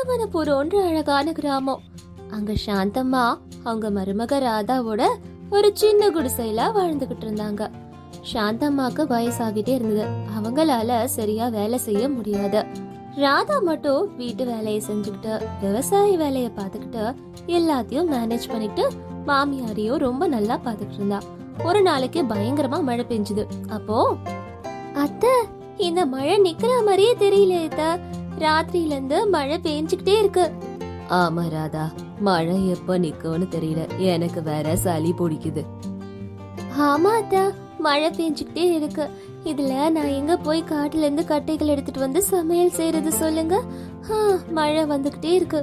நந்தவனபுரம்ன்ற அழகான கிராமம். அங்க சாந்தம்மா அவங்க மருமக ராதாவோட ஒரு சின்ன குடிசையில வாழ்ந்துகிட்டு இருந்தாங்க. சாந்தம்மாக்கு வயசாகிட்டே இருந்தது. அவங்களால சரியா வேலை செய்ய முடியாது. ராதா மட்டும் வீட்டு வேலையை செஞ்சுக்கிட்டு விவசாய வேலையை பார்த்துக்கிட்டு எல்லாத்தையும் மேனேஜ் பண்ணிட்டு மாமியாரையும் ரொம்ப நல்லா பார்த்துக்கிட்டு இருந்தா. ஒரு நாளைக்கு பயங்கரமா மழை பெஞ்சுது. அப்போ அத்தை இந்த மழை நிக்கிற மாதிரியே தெரியல அத்தை ராத்திரியில இருந்து மழை பெஞ்சுக்கிட்டே இருக்கு. ஆமா ராதா மழை எப்ப நிக்கும்னு தெரியல. எனக்கு வேற சளி பிடிக்குது. ஆமா அத்தா மழை பெஞ்சுக்கிட்டே இருக்கு. இதுல நான் எங்க போய் காட்டுல இருந்து கட்டைகள் எடுத்துட்டு வந்து சமையல் செய்யறது சொல்லுங்க? மழை வந்துகிட்டே இருக்கு.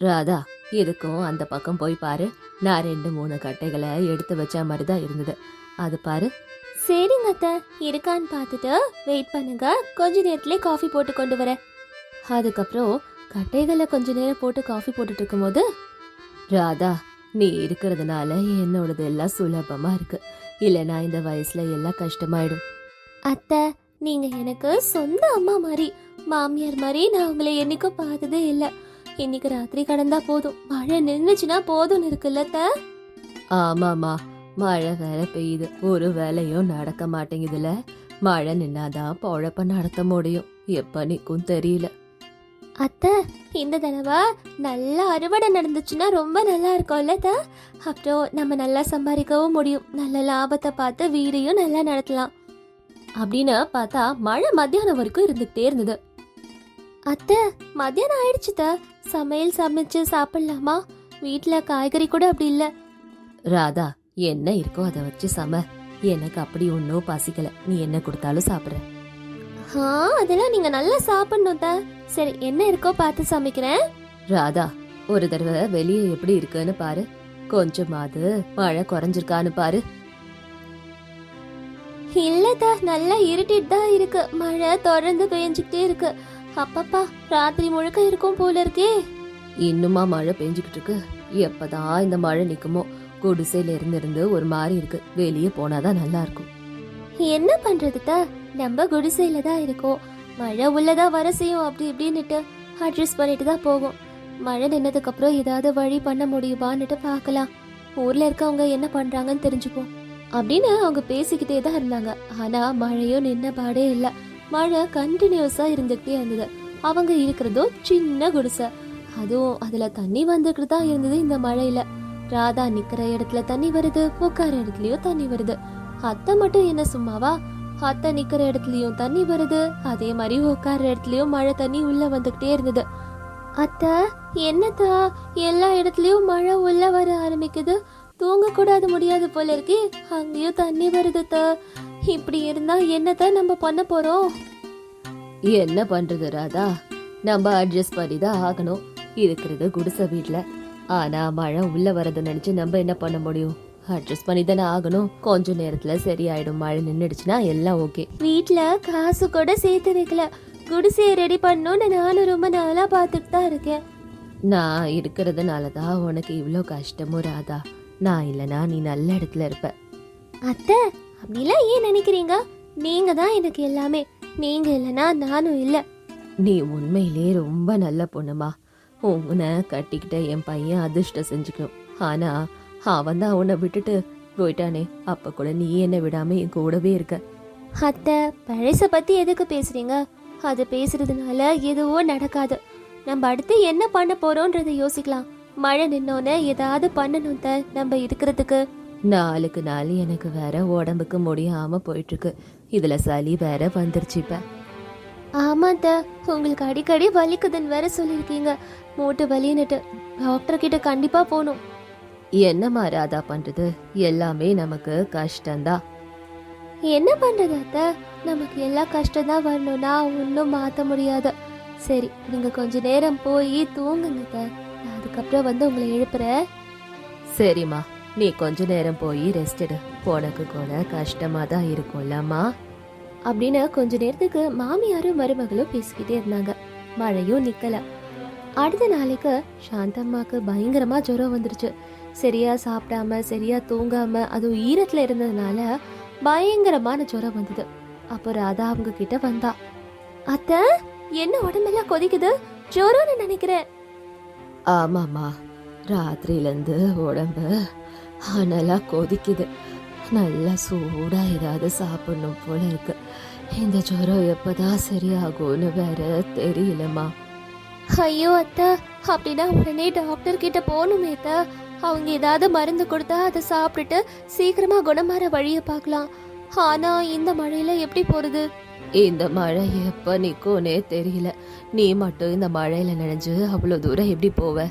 ராதா இதுக்கும் அந்த பக்கம் போய் பாரு. நான் ரெண்டு மூணு கட்டைகளை எடுத்து வச்ச மாதிரி தான் இருந்தது. அது பாரு. சரிங்க அத்தை இருக்கான்னு பார்த்துட்டு வெயிட் பண்ணுங்க. கொஞ்ச நேரத்திலே காஃபி போட்டு கொண்டு வரேன். அதுக்கப்புறம் கட்டைகளை கொஞ்ச நேரம் போட்டு காஃபி போட்டுட்டு இருக்கும்போது ராதா நீ இருக்கிறதுனால என்னோடது எல்லாம் சுலபமா இருக்கு. இல்லைனா இந்த வயசுல எல்லாம் கஷ்டமாயிடும். அத்தை நீங்க எனக்கு சொந்த அம்மா மாதிரி மாமியார் மாதிரி நான் உங்களை என்னைக்கும் பார்த்ததே இல்லை. இன்னைக்கு ராத்திரி கடந்தா போதும். மழை நின்னுச்சுன்னா போதும்னு இருக்குல்ல ஆமாமா மழை வேற பெய்யுது. ஒரு வேலையும் நடக்க மாட்டேங்குதுல. மழை நின்னாதான் பொழப்ப நடத்த முடியும். எப்ப நிக்கும் தெரியல. அத்தை இந்த தடவை நல்லா அறுவடை நடந்துச்சுன்னா ரொம்ப நல்லா இருக்கும்ல அத்தை. அப்புறம் நம்ம நல்லா சம்பாதிக்கவும் முடியும். நல்ல லாபத்தை பார்த்து வீடையும் நல்லா நடத்தலாம். அப்படின்னு பார்த்தா மழை மத்தியானம் வரைக்கும் இருந்துகிட்டே இருந்தது. அத்தை மத்தியானம் ஆயிடுச்சு சமையல் சமைச்சு சாப்பிடலாமா? வீட்டில் காய்கறி கூட அப்படி இல்லை. ராதா என்ன இருக்கோ அதை வச்சு சம. எனக்கு அப்படி ஒன்றும் பசிக்கல. நீ என்ன கொடுத்தாலும் சாப்பிட்ற. ஆ அதெல்லாம் நீங்க நல்லா சாப்பிடணும் அத்தை. சரி என்ன இருக்கோ பார்த்து சமைக்கிறேன். ராதா ஒரு தடவை வெளியே எப்படி இருக்குன்னு பாரு. கொஞ்சமாவது மழை குறைஞ்சிருக்கான்னு பாரு. இல்லதா நல்லா இருட்டிட்டு தான் இருக்கு. மழை தொடர்ந்து பெஞ்சுக்கிட்டே இருக்கு. அப்பப்பா ராத்திரி முழுக்க இருக்கும் போல இருக்கே. இன்னுமா மழை பெஞ்சுக்கிட்டு இருக்கு. எப்பதான் இந்த மழை நிக்குமோ குடிசையில இருந்து இருந்து ஒரு மாதிரி இருக்கு. வெளியே போனாதான் நல்லா இருக்கும். என்ன பண்றதுத நம்ம குடிசையில தான் இருக்கோம். மழை உள்ளதா வர செய்யும் அப்படி இப்படின்னுட்டு அட்ஜஸ்ட் பண்ணிட்டு தான் போகும் மழை நின்னதுக்கப்புறம் ஏதாவது வழி பண்ண முடியுமான்னுட்டு பார்க்கலாம். ஊரில் இருக்கவங்க என்ன பண்ணுறாங்கன்னு தெரிஞ்சுப்போம். அப்படின்னு அவங்க பேசிக்கிட்டே தான் இருந்தாங்க. ஆனால் மழையும் நின்ன பாடே இல்லை. மழை கண்டினியூஸாக இருந்துகிட்டே இருந்தது. அவங்க இருக்கிறதோ சின்ன குடிசை. அதுவும் அதில் தண்ணி வந்துக்கிட்டு தான் இருந்தது இந்த மழையில். ராதா நிற்கிற இடத்துல தண்ணி வருது உட்கார இடத்துலையோ தண்ணி வருது. அத்தை மட்டும் என்ன சும்மாவா? அத்தை நிக்கிற இடத்துலயும் தண்ணி வருது. அதே மாதிரி உட்கார இடத்துலயும் மழை தண்ணி உள்ள வந்துகிட்டே இருந்தது. அத்தை என்னத்தா? எல்லா இடத்துலயும் மழை உள்ள வர ஆரம்பிக்குது. தூங்க கூடாது முடியாது போல இருக்கே. அங்கேயும் தண்ணி வருதுத்தா இப்படி இருந்தா என்னத்தான் நம்ம பண்ண போறோம்? என்ன பண்றது ராதா? நம்ம அட்ஜஸ்ட் பண்ணி தான் ஆகணும். இருக்கிறது குடிசை வீட்டில் ஆனா மழை உள்ள வரத நினைச்சு நம்ம என்ன பண்ண முடியும்? அட்ஜஸ்ட் பண்ணி தானே ஆகணும். கொஞ்ச நேரத்துல சரியாயிடும். மழை நின்னுடுச்சுன்னா எல்லாம் ஓகே வீட்ல காசு கூட சேர்த்து வைக்கல. குடிசையை ரெடி பண்ணணும்னு நானும் ரொம்ப நாளா பார்த்துட்டு தான் இருக்கேன். நான் இருக்கிறதுனால தான் உனக்கு இவ்வளோ கஷ்டமும் ராதா? நான் இல்லனா நீ நல்ல இடத்துல இருப்ப. அத்தை அப்படிலாம் ஏன் நினைக்கிறீங்க? நீங்க தான் எனக்கு எல்லாமே. நீங்க இல்லனா நானும் இல்ல. நீ உண்மையிலே ரொம்ப நல்ல பொண்ணுமா. உன்னை கட்டிக்கிட்ட என் பையன் அதிர்ஷ்டம் செஞ்சுக்கணும் ஆனா அவன் தான் உன்னை விட்டுட்டு போயிட்டானே. அப்ப கூட நீ என்ன விடாம என் கூடவே இருக்க. அத்தை பழச பத்தி எதுக்கு பேசுறீங்க? அது பேசுறதுனால எதுவும் நடக்காது. நம்ம அடுத்து என்ன பண்ண போறோம்ன்றத யோசிக்கலாம். மழை நின்னோன்னு ஏதாவது பண்ணணும் த நம்ம இருக்கிறதுக்கு. நாளுக்கு நாள் எனக்கு வேற உடம்புக்கு முடியாம போயிட்டு இருக்கு இதுல சளி வேற வந்துருச்சு இப்ப. ஆமாத்த உங்களுக்கு அடிக்கடி வலிக்குதுன்னு வேற சொல்லியிருக்கீங்க. மூட்டு வலின்னுட்டு. டாக்டர் கிட்ட கண்டிப்பா போகணும். என்னம்மா ராதா பண்றது? எல்லாமே நமக்கு கஷ்டம்தான். என்ன பண்றது அத்த? நமக்கு எல்லா கஷ்டம் தான் வரணும்னா ஒன்றும் மாற்ற முடியாது. சரி நீங்க கொஞ்ச நேரம் போய் தூங்குங்க அத்தை. நான் அதுக்கப்புறம் வந்து உங்களை எழுப்புறேன். சரிம்மா நீ கொஞ்ச நேரம் போய் ரெஸ்ட் எடு. உனக்கு கூட கஷ்டமா தான் இருக்கும்லம்மா. அப்படின்னு கொஞ்ச நேரத்துக்கு மாமியாரும் மருமகளும் பேசிக்கிட்டே இருந்தாங்க. மழையும் நிக்கல. அடுத்த நாளைக்கு சாந்தம்மாக்கு பயங்கரமா ஜுரம் வந்துருச்சு. சரியா சாப்பிடாம சரியா தூங்காம அதுவும் ஈரத்துல இருந்ததுனால பயங்கரமான ஜுரம் வந்தது. அப்போ ராதா அவங்க கிட்ட வந்தா அத்தை என்ன உடம்பெல்லாம் கொதிக்குது? ஜோரோன்னு நினைக்கிறேன். ஆமாம்மா ராத்திரியிலேருந்து உடம்பு அனலா கொதிக்குது. நல்லா சூடா ஏதாவது சாப்பிடணும் போல இருக்கு. இந்த ஜுரம் எப்பதான் சரியாகும்னு வேற தெரியலம்மா. ஐயோ அத்தை அப்படின்னா உடனே டாக்டர் கிட்ட போகணுமே அத்தை. அவங்க ஏதாவது மருந்து கொடுத்தா அதை சாப்பிட்டுட்டு சீக்கிரமா குணமாற வழியை பார்க்கலாம். ஆனா இந்த மழையில எப்படி போறது? இந்த மழை எப்ப நிக்கும்னே தெரியல. நீ மட்டும் இந்த மழையில நனைஞ்சு அவ்வளவு தூரம் எப்படி போவ?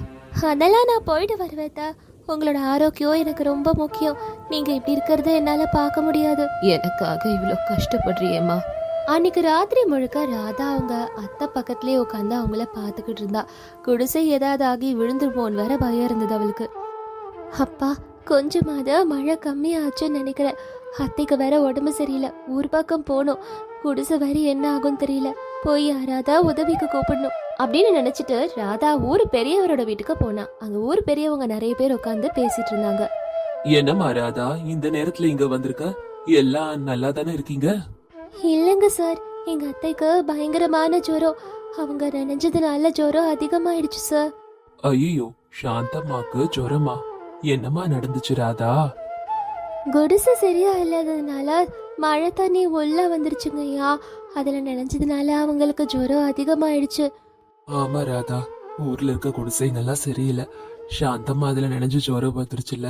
அதெல்லாம் நான் போயிட்டு வருவேன் அத்தை. உங்களோட ஆரோக்கியம் எனக்கு ரொம்ப முக்கியம். நீங்க இப்படி இருக்கிறத என்னால பார்க்க முடியாது. எனக்காக இவ்வளோ கஷ்டப்படுறியேம்மா. அன்னைக்கு ராத்திரி முழுக்க ராதா அவங்க அத்தை பக்கத்துலயே உட்காந்து அவங்கள பார்த்துக்கிட்டு இருந்தா. குடிசை ஏதாவது ஆகி விழுந்துருமோன்னு வேற பயம் இருந்தது அவளுக்கு. அப்பா கொஞ்சமாவது மழை கம்மியாச்சுன்னு நினைக்கிறேன். அத்தைக்கு வேற உடம்பு சரியில்லை. ஊர் பக்கம் போகணும். குடிசை வேற என்ன ஆகும் தெரியல. போய் யாராதா உதவிக்கு கூப்பிடணும். அப்படின்னு நினைச்சிட்டு ராதா ஊர் பெரியவரோட வீட்டுக்கு போனா. அங்க ஊர் பெரியவங்க நிறைய பேர் உட்காந்து பேசிட்டு இருந்தாங்க. என்னம்மா ராதா இந்த நேரத்துல இங்க வந்திருக்க? எல்லாம் நல்லா தானே இருக்கீங்க? இல்லைங்க சார். எங்க அத்தைக்கு பயங்கரமான ஜுரம். அவங்க நினைஞ்சதுனால ஜுரம் அதிகமாயிடுச்சு சார். ஐயோ சாந்தம்மாக்கு ஜுரமா? என்னம்மா நடந்துச்சு ராதா? குடிசை சரியா இல்லாததுனால மழை தண்ணி உள்ள வந்துருச்சுங்க ஐயா அதுல நினைஞ்சதுனால அவங்களுக்கு ஜுரம் அதிகமாயிடுச்சு. ஆமா ராதா ஊர்ல இருக்க குடிசை நல்லா சரியில்லை. சாந்தம்மா அதுல நினைஞ்சு ஜுரம் வந்துருச்சுல்ல.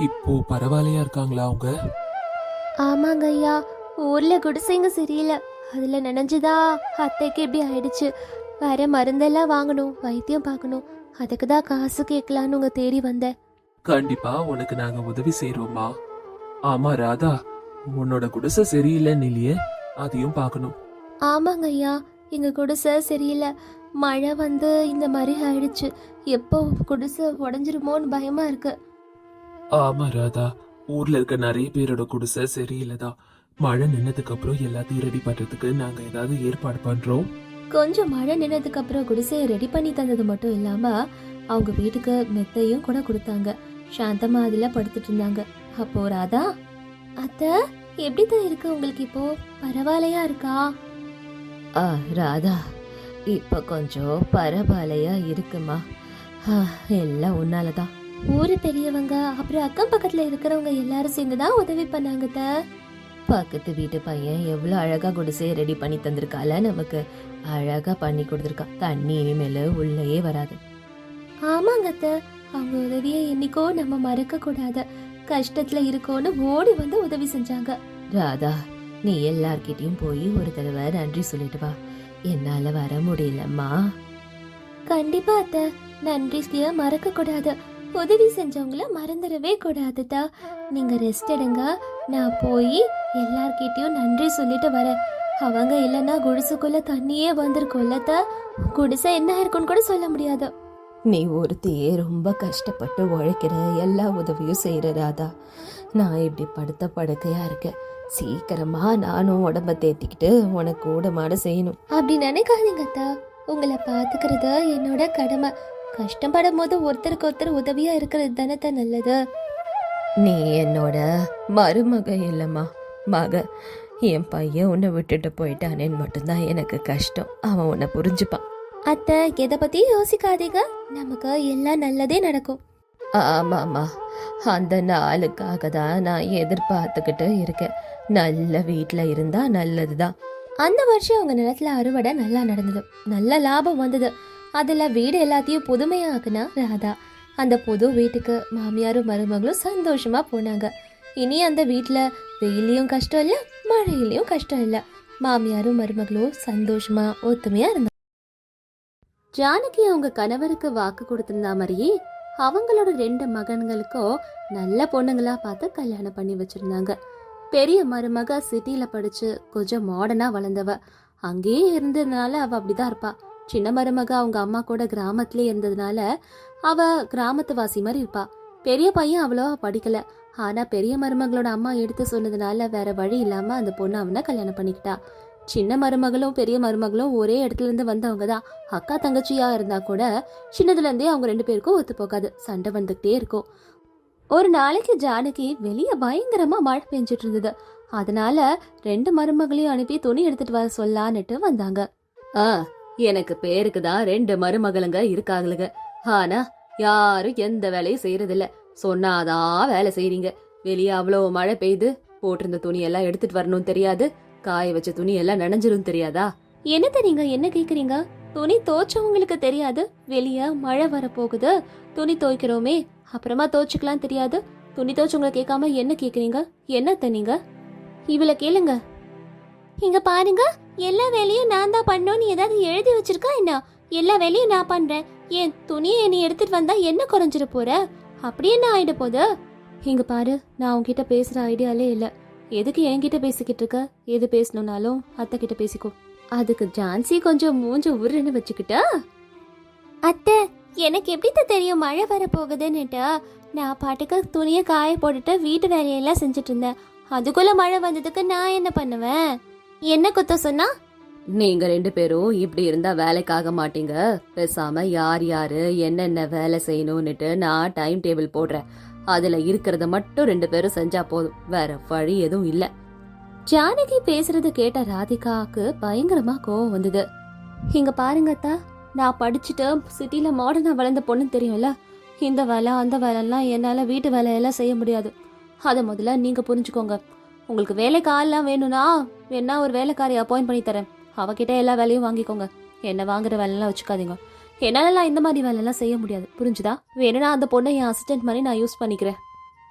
இப்போ பரவாயில்லையா இருக்காங்களா அவங்க? ஆமாங்க ஐயா ஊர்ல குடிசைங்க சரியில்லை. அதுல நினைஞ்சுதா அத்தைக்கு இப்படி ஆயிடுச்சு. வேற மருந்தெல்லாம் வாங்கணும் வைத்தியம் பார்க்கணும். அதுக்கு தான் காசு கேட்கலான்னு உங்க தேடி வந்தேன். கண்டிப்பா உனக்கு நாங்க உதவி செய்யறோம்மா ஆமா ராதா. உன்னோட குடிசை சரியில்லைன்னு இல்லையே அதையும் பார்க்கணும். ஆமாங்க ஐயா. எங்க குடிசை சரியில்லை. மழை வந்து இந்த மாதிரி ஆயிடுச்சு. எப்போ குடிசை உடஞ்சிருமோன்னு பயமா இருக்கு. ஆமா ராதா. ஊர்ல இருக்க நிறைய பேரோட குடிசை சரியில்லைதான் மழை நின்னதுக்கு அப்புறம் எல்லாத்தையும் ரெடி பண்றதுக்கு நாங்க ஏதாவது ஏற்பாடு பண்றோம். கொஞ்சம் மழை நின்னதுக்கு அப்புறம் குடிசையை ரெடி பண்ணி தந்தது மட்டும் இல்லாம அவங்க வீட்டுக்கு மெத்தையும் கூட கொடுத்தாங்க. சாந்தமா அதுல படுத்துட்டு இருந்தாங்க அப்போ ராதா அத்த எப்படி தான் இருக்கு உங்களுக்கு இப்போ? பரவாயில்லையா இருக்கா? ஆ ராதா இப்ப கொஞ்சம் பரவாயில்லையா இருக்குமா? எல்லாம் உன்னாலதான். ஊரு பெரியவங்க அப்புறம் அக்கம் பக்கத்துல இருக்கிறவங்க எல்லாரும் சேர்ந்து தான் உதவி பண்ணாங்க அத்தை. பக்கத்து வீட்டு பையன் எவ்வளவு அழகா குடிசையை ரெடி பண்ணி தந்திருக்கால நமக்கு. அழகா பண்ணி கொடுத்துருக்கான். தண்ணி இனிமேல உள்ளேயே வராது. ஆமாங்க அத்தை. அவங்க உதவியை என்னைக்கோ நம்ம மறக்க கூடாது கஷ்டத்துல இருக்கோன்னு ஓடி வந்து உதவி செஞ்சாங்க. ராதா நீ எல்லார்கிட்டயும் போய் ஒரு தடவை நன்றி சொல்லிட்டு வா. என்னால வர முடியலம்மா. கண்டிப்பா அத்தை. நன்றிய மறக்க கூடாது உதவி செஞ்சவங்கள மறந்துடவே கூடாதுதா நீங்க ரெஸ்ட் எடுங்க. நான் போய் எல்லார்கிட்டயும் நன்றி சொல்லிட்டு வரேன். அவங்க இல்லைன்னா குடிசைக்குள்ள தண்ணியே வந்திருக்கும்ல. குடிசை என்ன இருக்குன்னு கூட சொல்ல முடியாது. நீ ஒருத்தையே ரொம்ப கஷ்டப்பட்டு உழைக்கிற எல்லா உதவியும் செய்யற ராதா. நான் இப்படி படுத்த படுக்கையா இருக்கேன் சீக்கிரமா நானும் உடம்ப தேத்திக்கிட்டு உனக்கு கூட மாட செய்யணும். அப்படி நினைக்காதீங்க அத்தா. உங்களை பாத்துக்கிறது என்னோட கடமை. கஷ்டப்படும் போது ஒருத்தருக்கு ஒருத்தர் உதவியா இருக்கிறது தானே அத்தை நல்லது. நீ என்னோட மருமக இல்லம்மா. மக என் பையன் உன்னை விட்டுட்டு போயிட்டானேன்னு மட்டும்தான் எனக்கு கஷ்டம். அவன் உன்னை புரிஞ்சுப்பான். அத்தை எதை பத்தி யோசிக்காதீங்க. நமக்கு எல்லாம் நல்லதே நடக்கும். ஆமாம்மா. அந்த நாளுக்காக தான் நான் எதிர்பார்த்துக்கிட்டு இருக்கேன். நல்ல வீட்டில் இருந்தா நல்லதுதான். அந்த வருஷம் அவங்க நிலத்துல அறுவடை நல்லா நடந்தது. நல்ல லாபம் வந்தது. அதுல வீடு எல்லாத்தையும் புதுமையாக்குனா ராதா. அந்த புது வீட்டுக்கு மாமியாரும் மருமகளும் சந்தோஷமா போனாங்க. இனி அந்த வீட்ல வெயிலையும் கஷ்டம் இல்ல மழையிலயும் கஷ்டம் இல்ல. மாமியாரும் மருமகளும் சந்தோஷமா ஒத்துமையா இருந்தாங்க. ஜானகி அவங்க கணவருக்கு வாக்கு கொடுத்திருந்தா மாதிரியே அவங்களோட ரெண்டு மகன்களுக்கும் நல்ல பொண்ணுங்களா பார்த்து கல்யாணம் பண்ணி வச்சிருந்தாங்க. பெரிய மருமக சிட்டியில படிச்சு கொஞ்சம் மாடர்னா வளர்ந்தவ. அங்கேயே இருந்ததுனால அவ அப்படிதான் இருப்பா. சின்ன மருமக அவங்க அம்மா கூட கிராமத்திலே இருந்ததுனால அவ கிராமத்து வாசி மாதிரி இருப்பா. பெரிய பையன் அவ்வளோவா படிக்கல. ஆனா பெரிய மருமகளோட அம்மா எடுத்து சொன்னதுனால வேற வழி இல்லாம அந்த பொண்ணு அவனை கல்யாணம் பண்ணிக்கிட்டா. சின்ன மருமகளும் பெரிய மருமகளும் ஒரே இடத்துல இருந்து வந்தவங்க தான் அக்கா தங்கச்சியா இருந்தா கூட சின்னதுல இருந்தே அவங்க ரெண்டு பேருக்கும் ஒத்து போகாது. சண்டை வந்துகிட்டே இருக்கும். ஒரு நாளைக்கு ஜானகி வெளியே பயங்கரமா மழை பெஞ்சிட்டு இருந்தது. அதனால ரெண்டு மருமகளையும் அனுப்பி துணி எடுத்துட்டு வர சொல்லான்னுட்டு வந்தாங்க. ஆ எனக்கு பேருக்கு தான் ரெண்டு மருமகளுங்க இருக்காங்களுங்க. ஆனா யாரும் எந்த வேலையும் செய்யறதில்ல. சொன்னாதான் வேலை செய்றீங்க. வெளியே அவ்வளோ மழை பெய்யுது போட்டிருந்த துணியெல்லாம் எடுத்துட்டு வரணும் தெரியாது. காய வச்ச துணி எல்லாம் நனைஞ்சிரும் தெரியாதா? என்னத்த நீங்க என்ன கேக்குறீங்க? துணி தோச்சவங்களுக்கு தெரியாது. வெளிய மழை வர போகுது துணி துவைக்கிறோமே. அப்புறமா துவைச்சுக்கலாம் தெரியாது. துணி துவைச்சவங்கள கேட்காம என்ன கேக்குறீங்க? என்னத்த நீங்க? இவள கேளுங்க. இங்க பாருங்க. எல்லா வேலையும் நான் தான் பண்ணோன்னு ஏதாவது எழுதி வச்சிருக்கா என்ன? எல்லா வேலையும் நான் பண்றேன். ஏன் துணியை நீ எடுத்துட்டு வந்தா என்ன குறைஞ்சிட போற? அப்படி என்ன ஆயிட போகுது? இங்க பாரு. நான் உன்கிட்ட பேசுற ஐடியாலே இல்லை. எதுக்கு என்கிட்ட பேசிக்கிட்டு இருக்க எது பேசணும்னாலும் அத்தை கிட்ட பேசிக்கோ. அதுக்கு ஜான்சி கொஞ்சம் மூஞ்ச உருன்னு வச்சுக்கிட்டா? அத்தை எனக்கு எப்படி தெரியும்? மழை வர போகுதுன்னுட்டு. நான் பாட்டுக்கு துணியை காய போட்டுட்டு வீட்டு வேலையெல்லாம் செஞ்சுட்டு இருந்தேன் அதுக்குள்ள மழை வந்ததுக்கு நான் என்ன பண்ணுவேன்? என்ன குத்தம் சொன்னா? நீங்க ரெண்டு பேரும் இப்படி இருந்தா வேலைக்காக மாட்டீங்க. பேசாம யார் யாரு என்னென்ன வேலை செய்யணும்னுட்டு நான் டைம் டேபிள் போடுறேன். அதுல இருக்கிறத மட்டும் ரெண்டு பேரும் செஞ்சா போதும். வேற வழி எதுவும் இல்ல. ஜானகி பேசுறது கேட்ட ராதிகாவுக்கு பயங்கரமா கோவம் வந்தது. இங்க பாருங்க அத்தா நான் படிச்சுட்டு சிட்டில மாடர்னா வளர்ந்த பொண்ணு தெரியும்ல? இந்த வேலை அந்த வேலைலாம் என்னால வீட்டு வேலையெல்லாம் செய்ய முடியாது. அதை முதல்ல நீங்க புரிஞ்சுக்கோங்க. உங்களுக்கு வேலைக்கு ஆள்லாம் வேணும்னா வேணா ஒரு வேலைக்காரி அப்பாயிண்ட் பண்ணி தரேன். அவகிட்ட எல்லா வேலையும் வாங்கிக்கோங்க. என்ன வாங்குற வேலையெல்லாம் வச்சுக்காதீங்க. என்னாலலாம் இந்த மாதிரி வேலையெல்லாம் செய்ய முடியாது. புரிஞ்சுதா? வேணும்னா அந்த பொண்ணை என் அசிஸ்டன்ட் மாதிரி நான் யூஸ் பண்ணிக்கிறேன்.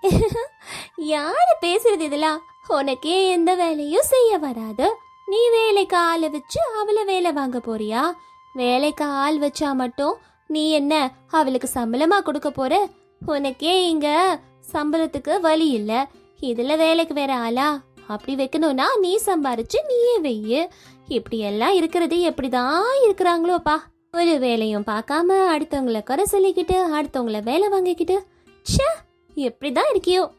யாரு பேசுறது இதெல்லாம்? உனக்கே எந்த வேலையும் செய்ய வராது. நீ வேலைக்கு ஆள் வச்சு அவளை வேலை வாங்க போறியா? வேலைக்கு ஆள் வச்சா மட்டும் நீ என்ன அவளுக்கு சம்பளமா கொடுக்க போற? உனக்கே இங்க சம்பளத்துக்கு வழி இல்ல. இதுல வேலைக்கு வேற ஆளா? அப்படி வைக்கணும்னா நீ சம்பாரிச்சு நீயே வெய்யு. இப்படி எல்லாம் இருக்கிறது எப்படிதான் இருக்கிறாங்களோப்பா? ஒரு வேலையும் பார்க்காம அடுத்தவங்கள குறை சொல்லிக்கிட்டு அடுத்தவங்கள வேலை வாங்கிக்கிட்டு ச்சே எப்படிதான் இருக்கியோ?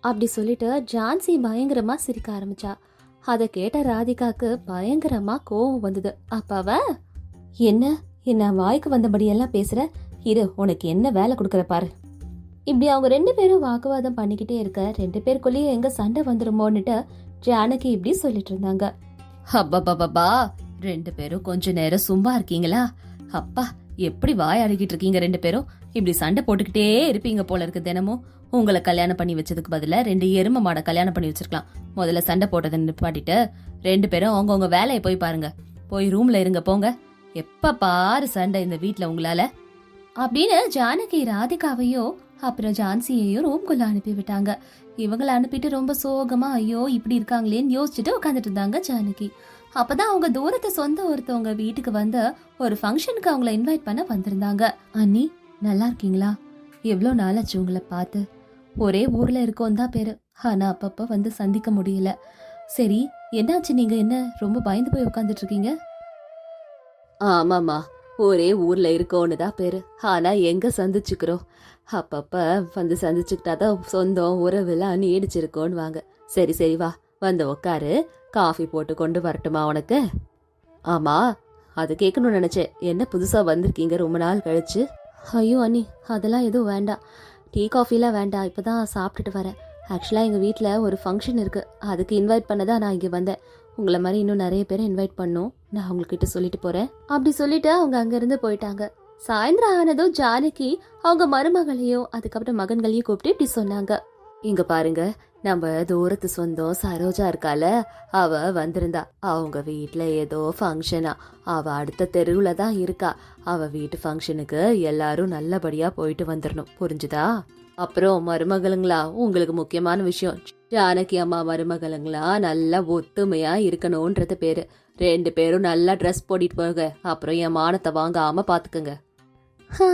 அப்படி சொல்லிட்டு ஜான்சி பயங்கரமா சிரிக்க ஆரம்பிச்சா. அதை கேட்ட ராதிகாக்கு பயங்கரமா கோவம் வந்தது. அப்பாவ என்ன? என்ன வாய்க்கு வந்தபடியெல்லாம் பேசுற? இரு உனக்கு என்ன வேலை கொடுக்குற பாரு. இப்படி அவங்க ரெண்டு பேரும் வாக்குவாதம் பண்ணிக்கிட்டே இருக்க ரெண்டு பேருக்குள்ளேயும் எங்க சண்டை வந்துருமோன்னுட்டு ஜானகி இப்படி சொல்லிட்டு இருந்தாங்க. அப்பா ரெண்டு பேரும் கொஞ்ச நேரம் சும்மா இருக்கீங்களா? அப்பா எப்படி வாய் அழுகிட்டு இருக்கீங்க ரெண்டு பேரும்? இப்படி சண்டை போட்டுக்கிட்டே இருப்பீங்க போல இருக்கு தினமும். உங்களை கல்யாணம் பண்ணி வச்சதுக்கு பதிலாக ரெண்டு எரும மாடை கல்யாணம் பண்ணி வச்சிருக்கலாம். முதல்ல சண்டை போட்டதை நிப்பாட்டிட்டு ரெண்டு பேரும் அவங்கவுங்க வேலையை போய் பாருங்க. போய் ரூம்ல இருங்க போங்க. எப்ப பாரு சண்டை இந்த வீட்டில் உங்களால. அப்படின்னு ஜானகி ராதிகாவையோ அப்புறம் ஜான்சியையும் ரூம்குள்ள அனுப்பி விட்டாங்க. இவங்களை அனுப்பிட்டு ரொம்ப சோகமா ஐயோ இப்படி இருக்காங்களேன்னு யோசிச்சுட்டு உட்காந்துட்டு இருந்தாங்க ஜானகி. அப்பதான் அவங்க தூரத்து சொந்த ஒருத்தவங்க வீட்டுக்கு வந்து ஒரு ஃபங்க்ஷனுக்கு அவங்கள இன்வைட் பண்ண வந்திருந்தாங்க. அண்ணி நல்லா இருக்கீங்களா? எவ்வளோ நாளாச்சு உங்களை பார்த்து. ஒரே ஊர்ல இருக்கோம் தான் பேரு. ஆனா அப்பப்போ வந்து சந்திக்க முடியல. சரி என்னாச்சு நீங்க என்ன ரொம்ப பயந்து போய் உட்காந்துட்டு இருக்கீங்க? ஆமாமா ஒரே ஊர்ல இருக்கோன்னு தான் பேரு. ஆனா எங்க சந்திச்சுக்கிறோம்? அப்பப்ப வந்து சந்திச்சுக்கிட்டாதான் சொந்தம் உறவெல்லாம் நீடிச்சிருக்கோன்னு வாங்க சரி சரி வா. வந்து உக்காரு காஃபி போட்டு கொண்டு வரட்டுமா உனக்கு? ஆமா அது கேட்கணும்னு நினைச்சேன். என்ன புதுசா வந்திருக்கீங்க ரொம்ப நாள் கழிச்சு? ஐயோ அண்ணி அதெல்லாம் எதுவும் வேண்டாம். டீ காஃபிலாம் வேண்டாம். இப்பதான் சாப்பிட்டுட்டு வரேன். ஆக்சுவலாக எங்கள் வீட்டில் ஒரு ஃபங்க்ஷன் இருக்குது அதுக்கு இன்வைட் பண்ண தான் நான் இங்கே வந்தேன். உங்களை மாதிரி இன்னும் நிறைய பேரை இன்வைட் பண்ணோம். நான் அவங்கக்கிட்ட சொல்லிட்டு போகிறேன் அப்படி சொல்லிட்டு அவங்க அங்கேருந்து போயிட்டாங்க. சாயந்தரம் ஆனதும் ஜானகி அவங்க மருமகளையும் அதுக்கப்புறம் மகன்களையும் கூப்பிட்டு இப்படி சொன்னாங்க. இங்க பாருங்க நம்ம தூரத்து சொந்தம் சரோஜா இருக்கால அவ வந்திருந்தா. அவங்க வீட்டில் ஏதோ ஃபங்க்ஷனா அவ அடுத்த தெருவில் தான் இருக்கா. அவ வீட்டு ஃபங்க்ஷனுக்கு எல்லாரும் நல்லபடியா போயிட்டு வந்துடணும் புரிஞ்சுதா? அப்புறம் மருமகளுங்களா உங்களுக்கு முக்கியமான விஷயம். ஜானகி அம்மா மருமகளுங்களா நல்லா ஒத்துமையா இருக்கணும்ன்றது பேரு. ரெண்டு பேரும் நல்லா ட்ரெஸ் போட்டிட்டு போங்க. அப்புறம் என் மானத்தை வாங்காம பாத்துக்கங்க. ஆ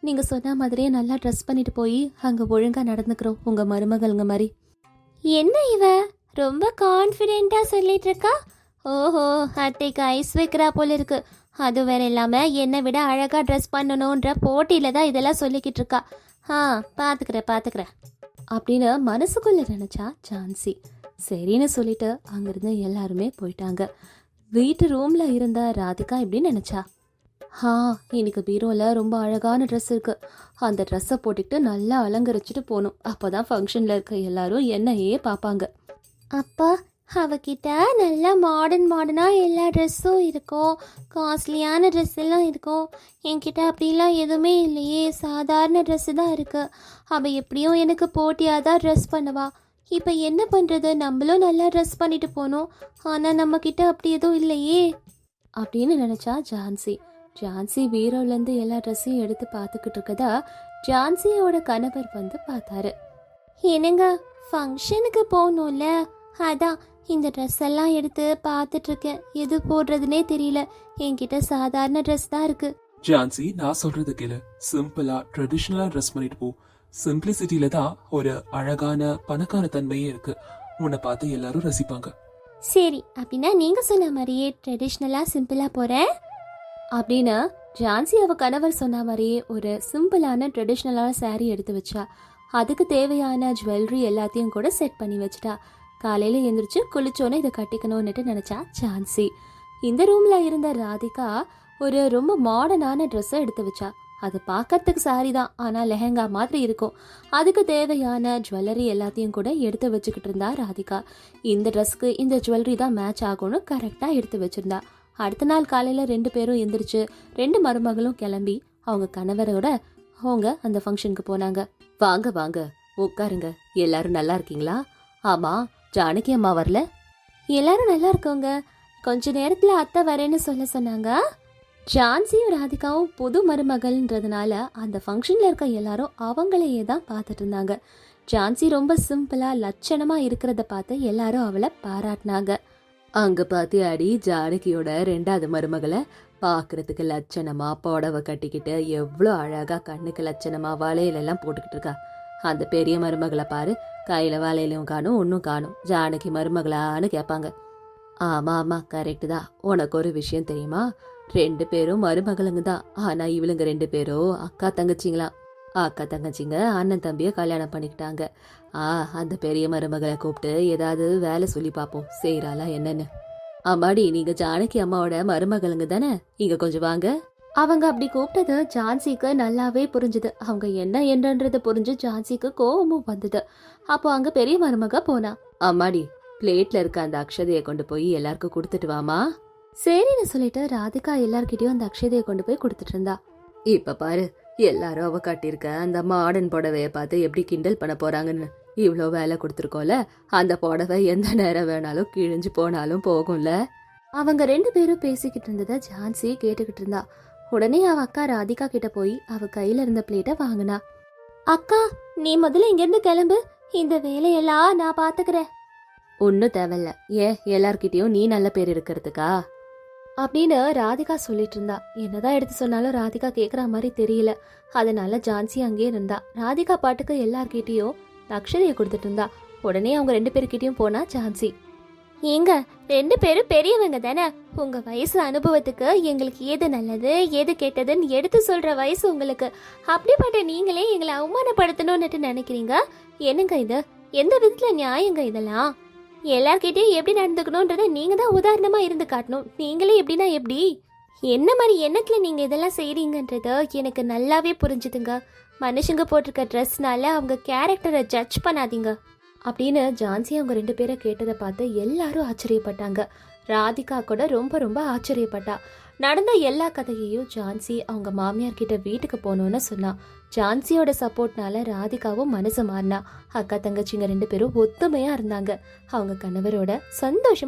நீங்கள் சொன்ன மாதிரியே நல்லா ட்ரெஸ் பண்ணிட்டு போய் அங்கே ஒழுங்காக நடந்துக்கிறோம் உங்கள் மருமகளுங்க மாதிரி. என்ன இவ? ரொம்ப கான்ஃபிடென்ட்டாக சொல்லிட்டு இருக்கா? ஓஹோ அத்தைக்கு ஐஸ் வைக்கிறா போல இருக்கு. அது வேற இல்லாமல் என்னை விட அழகாக ட்ரெஸ் பண்ணணுன்ற போட்டியில் தான் இதெல்லாம் சொல்லிக்கிட்டு இருக்கா. ஆ பார்த்துக்கிறேன் பார்த்துக்கிறேன் அப்படின்னு மனசுக்குள்ளே நினச்சா ஜான்சி. சரின்னு சொல்லிட்டு அங்கேருந்து எல்லாருமே போயிட்டாங்க. வீட்டு ரூமில் இருந்த ராதிகா இப்படி நினச்சா. ஆ இன்னைக்கு பீரோல ரொம்ப அழகான ட்ரெஸ் இருக்கு. அந்த ட்ரெஸ்ஸை போட்டுக்கிட்டு நல்லா அலங்கரிச்சுட்டு போகணும். அப்பதான் ஃபங்க்ஷன்ல இருக்க எல்லாரும் என்னையே பார்ப்பாங்க. அப்பா அவகிட்ட நல்லா மாடர்ன் மாடர்னாக எல்லா ட்ரெஸ்ஸும் இருக்கும். காஸ்ட்லியான ட்ரெஸ் எல்லாம் இருக்கும். என்கிட்ட அப்படிலாம் எதுவுமே இல்லையே. சாதாரண ட்ரெஸ்ஸு தான் இருக்குது அவள் எப்படியும் எனக்கு போட்டியாக தான் ட்ரெஸ் பண்ணுவா. இப்போ என்ன பண்ணுறது நம்மளும் நல்லா ட்ரெஸ் பண்ணிட்டு போனோம் ஆனால் நம்மக்கிட்ட அப்படி எதுவும் இல்லையே. அப்படின்னு நினச்சா ஜான்சி. ஜான்சி பீரோலேருந்து எல்லா ட்ரெஸ்ஸையும் எடுத்து பார்த்துக்கிட்டு இருக்கதா ஜான்சியோட கணவர் வந்து பார்த்தாரு. என்னங்க ஃபங்க்ஷனுக்கு போகணும்ல? அதான் இந்த ட்ரெஸ் எல்லாம் எடுத்து பார்த்துட்டு இருக்கேன் எது போடுறதுனே தெரியல. என்கிட்ட சாதாரண ட்ரெஸ் தான் இருக்கு. ஜான்சி நான் சொல்றது கேளு. சிம்பிளா ட்ரெடிஷ்னலா ட்ரெஸ் பண்ணிட்டு போ. சிம்பிளிசிட்டியில தான் ஒரு அழகான பணக்கார தன்மையே இருக்கு. உன்னை பார்த்து எல்லாரும் ரசிப்பாங்க. சரி அப்படின்னா நீங்க சொன்ன மாதிரியே ட்ரெடிஷ்னலா சிம்பிளா போறேன். அப்படின்னு ஜான்சி அவ கணவர் சொன்ன மாதிரியே ஒரு சிம்பிளான ட்ரெடிஷ்னலான saree எடுத்து வச்சா. அதுக்கு தேவையான ஜுவல்லரி எல்லாத்தையும் கூட செட் பண்ணி வச்சிட்டா. காலையில எந்திரிச்சு குளிச்சோன்னே இதை கட்டிக்கணும்னுட்டு நினைச்சா ஜான்சி. இந்த ரூம்ல இருந்த ராதிகா ஒரு ரொம்ப மாடர்னான ட்ரெஸ்ஸை எடுத்து வச்சா. அது பார்க்கறதுக்கு சாரி தான் ஆனால் லெஹங்கா மாதிரி இருக்கும். அதுக்கு தேவையான ஜுவல்லரி எல்லாத்தையும் கூட எடுத்து வச்சுக்கிட்டு இருந்தா ராதிகா. இந்த ட்ரெஸ்க்கு இந்த ஜுவல்லரி தான் மேட்ச் ஆகும்னு கரெக்டாக எடுத்து வச்சுருந்தா. அடுத்த நாள் காலையில் ரெண்டு பேரும் எந்திரிச்சு ரெண்டு மருமகளும் கிளம்பி அவங்க கணவரோட அவங்க அந்த ஃபங்க்ஷனுக்கு போனாங்க. வாங்க வாங்க உட்காருங்க. எல்லாரும் நல்லா இருக்கீங்களா? ஆமா ஜானகி அம்மா வரல. எல்லாரும் நல்லா இருக்கோங்க. கொஞ்ச நேரத்தில் அத்தை வரேன்னு சொல்ல சொன்னாங்க. ஜான்சியும் ராதிகாவும் புது மருமகள்ன்றதுனால அந்த ஃபங்க்ஷனில் இருக்க எல்லாரும் அவங்களையே தான் பார்த்துட்டு இருந்தாங்க. ஜான்சி ரொம்ப சிம்பிளாக லட்சணமாக இருக்கிறத பார்த்து எல்லாரும் அவளை பாராட்டினாங்க. அங்கே பார்த்து அடி ஜானகியோட ரெண்டாவது மருமகளை பார்க்கறதுக்கு லட்சணமாக புடவை கட்டிக்கிட்டு எவ்வளோ அழகாக கண்ணுக்கு லட்சணமாக வளையலெல்லாம் போட்டுக்கிட்டு இருக்கா. அந்த பெரிய மருமகளை பாரு கையில் வளையலையும் காணும் ஒன்றும் காணும். ஜானகி மருமகளான்னு கேட்பாங்க ஆமாம் ஆமாம் கரெக்டு தான். உனக்கு ஒரு விஷயம் தெரியுமா? ரெண்டு பேரும் மருமகளுங்க தான். ஆனால் இவளுங்க ரெண்டு பேரும் அக்கா தங்கச்சிங்களா? அக்கா தங்கச்சிங்க அண்ணன் தம்பியை கல்யாணம் பண்ணிக்கிட்டாங்க. ஆ அந்த பெரிய மருமகளை கூப்பிட்டு ஏதாவது வேலை சொல்லி பார்ப்போம் செய்கிறாளா என்னன்னு. அம்மாடி நீங்க ஜானகி அம்மாவோட மருமகளுங்க தானே? இங்க கொஞ்சம் வாங்க. அவங்க அப்படி கூப்பிட்டது ஜான்சிக்கு நல்லாவே புரிஞ்சுது. அவங்க என்ன என்னன்றது புரிஞ்சு ஜான்சிக்கு கோபமும் வந்தது. அப்போ அங்க பெரிய மருமக போனா. அம்மாடி பிளேட்ல இருக்க அந்த அக்ஷதையை கொண்டு போய் எல்லாருக்கும் கொடுத்துட்டு வாமா. சரின்னு சொல்லிட்டு ராதிகா எல்லார்கிட்டயும் அந்த அக்ஷதையை கொண்டு போய் கொடுத்துட்டு இருந்தா. இப்ப பாரு எல்லாரும் அவ கட்டியிருக்க அந்த மாடர்ன் புடவைய பார்த்து எப்படி கிண்டல் பண்ண போறாங்கன்னு. இவ்வளோ வேலை கொடுத்துருக்கோல? அந்த புடவை எந்த நேரம் வேணாலும் கிழிஞ்சு போனாலும் போகும்ல? அவங்க ரெண்டு பேரும் பேசிக்கிட்டு இருந்ததை ஜான்சி கேட்டுக்கிட்டு இருந்தா. உடனே அவ அக்கா ராதிகா கிட்ட போய் அவ கையில இருந்த பிளேட்டை வாங்கினா. அக்கா நீ முதல்ல இங்கிருந்து கிளம்பு. இந்த வேலையெல்லாம் நான் பாத்துக்கிறேன். ஒன்றும் தேவையில்ல. ஏன்? எல்லார்கிட்டயும் நீ நல்ல பேர் இருக்கிறதுக்கா? அப்படின்னு ராதிகா சொல்லிட்டு இருந்தா. என்னதான் எடுத்து சொன்னாலும் ராதிகா கேக்குற மாதிரி தெரியல. அதனால ஜான்சி அங்கேயே இருந்தா. ராதிகா பாட்டுக்கு எல்லார்கிட்டயும் அக்ஷதையை கொடுத்துட்டு இருந்தா. உடனே அவங்க ரெண்டு பேர்கிட்டயும் போனா ஜான்சி ஏங்க ரெண்டு பேரும் பெரியவங்க தானே? உங்க வயசு அனுபவத்துக்கு எங்களுக்கு எது நல்லது எது கெட்டதுன்னு எடுத்து சொல்ற வயசு உங்களுக்கு. அப்படிப்பட்ட நீங்களே எங்களை அவமானப்படுத்தணும்னுட்டு நினைக்கிறீங்க? என்னங்க இது? எந்த விதத்துல நியாயங்க இதெல்லாம்? எல்லார்கிட்டயும் எப்படி நடந்துக்கணும்ன்றத நீங்க தான் உதாரணமா இருந்து காட்டணும். நீங்களே எப்படின்னா எப்படி? என்ன மாதிரி எண்ணத்துல நீங்க இதெல்லாம் செய்றீங்கன்றது எனக்கு நல்லாவே புரிஞ்சுதுங்க. மனுஷங்க போட்டிருக்க ட்ரெஸ்னால அவங்க கேரக்டரை ஜட்ஜ் பண்ணாதீங்க. அப்படின்னு ஜான்சி அவங்க ரெண்டு பேரை கேட்டதை பார்த்து எல்லாரும் ஆச்சரியப்பட்டாங்க. ராதிகா கூட ரொம்ப ரொம்ப ஆச்சரியப்பட்டா. நடந்த எல்லா கதையையும் ஜான்சி அவங்க மாமியார் கிட்ட வீட்டுக்கு போகணும்னு சொன்னா. ஜான்சியோட சப்போர்ட்னால ராதிகாவும் மனசு மாறினா. அக்கா தங்கச்சிங்க ரெண்டு பேரும் ஒத்துமையா இருந்தாங்க. அவங்க கணவரோட சந்தோஷம்